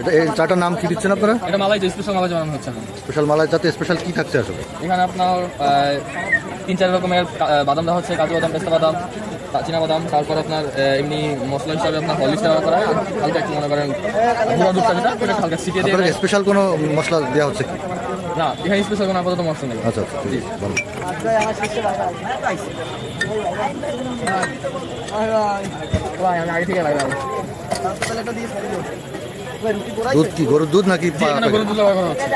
এটা এই চাটার নাম কি দিচ্ছেন আপনারা? এটা মালাই স্পেশাল মালাই বানানো হচ্ছে স্পেশাল মালাই চাতে স্পেশাল কি থাকছে আসলে? এখানে আপনার তিন চার রকমের বাদাম দেওয়া হচ্ছে কাজু বাদাম পেস্তা বাদাম চীনা বাদাম তারপর আপনার এমনি মশলা হিসাবে আপনার হলিক্স ব্যবহার করা হয়। হালকা একটু মনে করেন গুঁড়া দুধটা যেটা হালকা ছিটিয়ে দিয়ে। স্পেশাল কোনো মশলা দেওয়া হচ্ছে কি? না এখানে স্পেশাল কোনো আপাতত মশলা নেই আচ্ছা আচ্ছা ভালো। আমি আগে থেকে লাগলাম। দুধ কি গরুর দুধ নাকি জি, গরুর দুধ হচ্ছে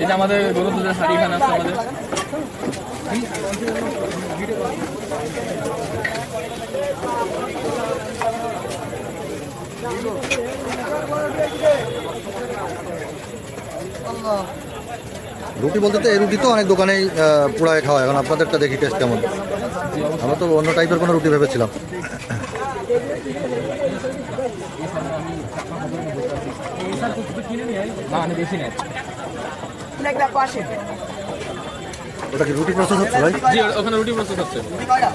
এই আমাদের গরুর দুধের শাড়ি এখানে আছে আমাদের। রুটি বলতে তো এই রুটি তো অনেক দোকানেই পোড়ায় খাওয়া। এখন আপনাদেরটা দেখি টেস্ট কেমন। আমরা তো অন্য টাইপের কোনো রুটি ভেবেছিলাম। ওটা কি রুটি প্রসেস হচ্ছে ভাই? জি, ওখানে রুটি প্রস্তুত হচ্ছে। রুটি কয়টা?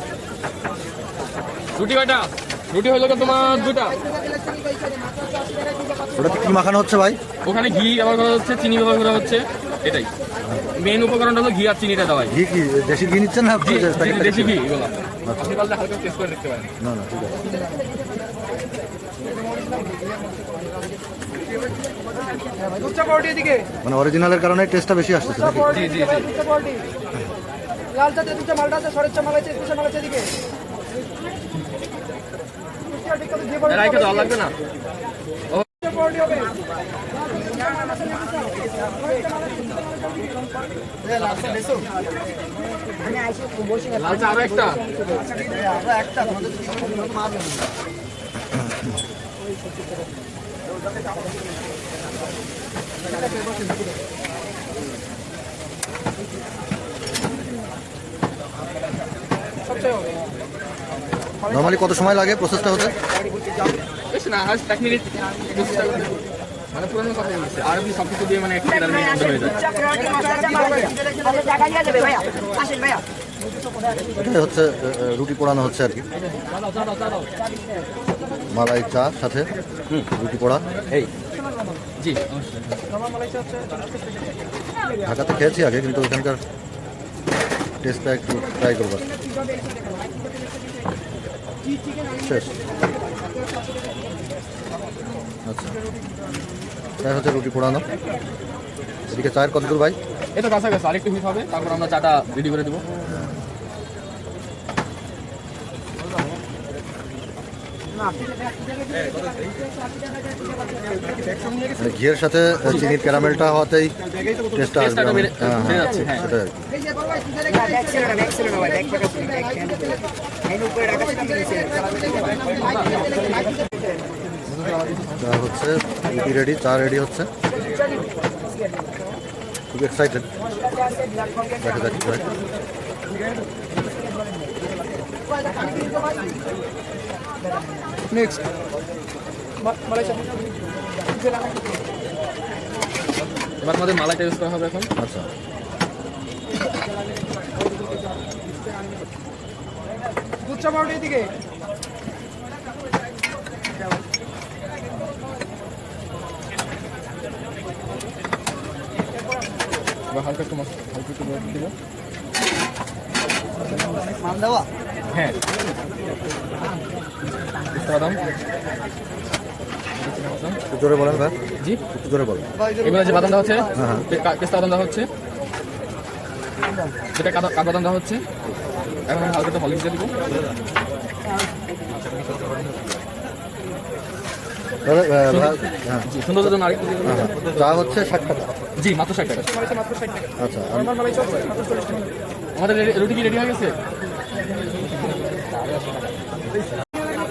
রুটি হইল গিয়ে তোমার দুটা। ওটাতে কি মাখানো হচ্ছে ভাই? ওখানে ঘি ব্যবহার করা হচ্ছে চিনি ব্যবহার করা হচ্ছে এটাই। মেন উপকরণটা হলো ঘি আর চিনিটা দেওয়াই ঘি কি দেশি ঘি নিচ্ছেন না? দেশি ঘি এগুলো। আপনি পারলে হালকা টেস্ট করে দেখতে পারেন। না না ঠিক আছে। মানে অরিজিনালের কারণে টেস্টটা বেশি আসতেছে নাকি জি জি জি দুধটা মালটা আছে সরের চা মালাইছে স্পেশাল মালাইছে এদিকে। রাইখে দেওয়া লাগবে না আরও একটা সবচেয়ে নর্মালি কত সময় লাগে প্রসেসটা হতে। মানে মানে এটাই হচ্ছে রুটি পোড়ানো হচ্ছে আর কি। মালাই চা সাথে রুটি পোড়া। এই। জি ঢাকাতে খেয়েছি আগে কিন্তু ওইখানকার টেস্টটা একটু ট্রাই করব। আচ্ছা। তাই হচ্ছে রুটি পোড়ানো এদিকে চায়ের কত দূর ভাই? এটা কাছাকাছি, আরেকটু হিট হবে, তারপর আমরা চাটা রেডি করে দেবো। ঘিয়ের সাথে চিনির ক্যারামেলটা হওয়াতেই টেস্টটা আসবে হ্যাঁ হ্যাঁ যাচ্ছে, হ্যাঁ। সেটাই চা হচ্ছে রুটি রেডি চা রেডি হচ্ছে খুব এক্সাইটেড দেখা হয়। নেক্সট এবার আমাদের মালাইটা ইউজ করা হবে এখন? আচ্ছা। দুধটা পাউডি এদিকে। হালকা একটু হালকা একটু মান দেওয়া? হ্যাঁ। বাদাম জোরে বলেন ভাই। জি। একটু জোরে বলেন। এগুলো যে বাদাম দেওয়া হচ্ছে হ্যাঁ, হ্যাঁ। পেস্তা হচ্ছে? হচ্ছে। এখন আমি হালকা দিয়ে দিব। হ্যাঁ। জি। চা হচ্ছে ষাট টাকা। মাত্র ষাট টাকা। আচ্ছা আমাদের রুটি কি রেডি হয়ে গেছে? টাকা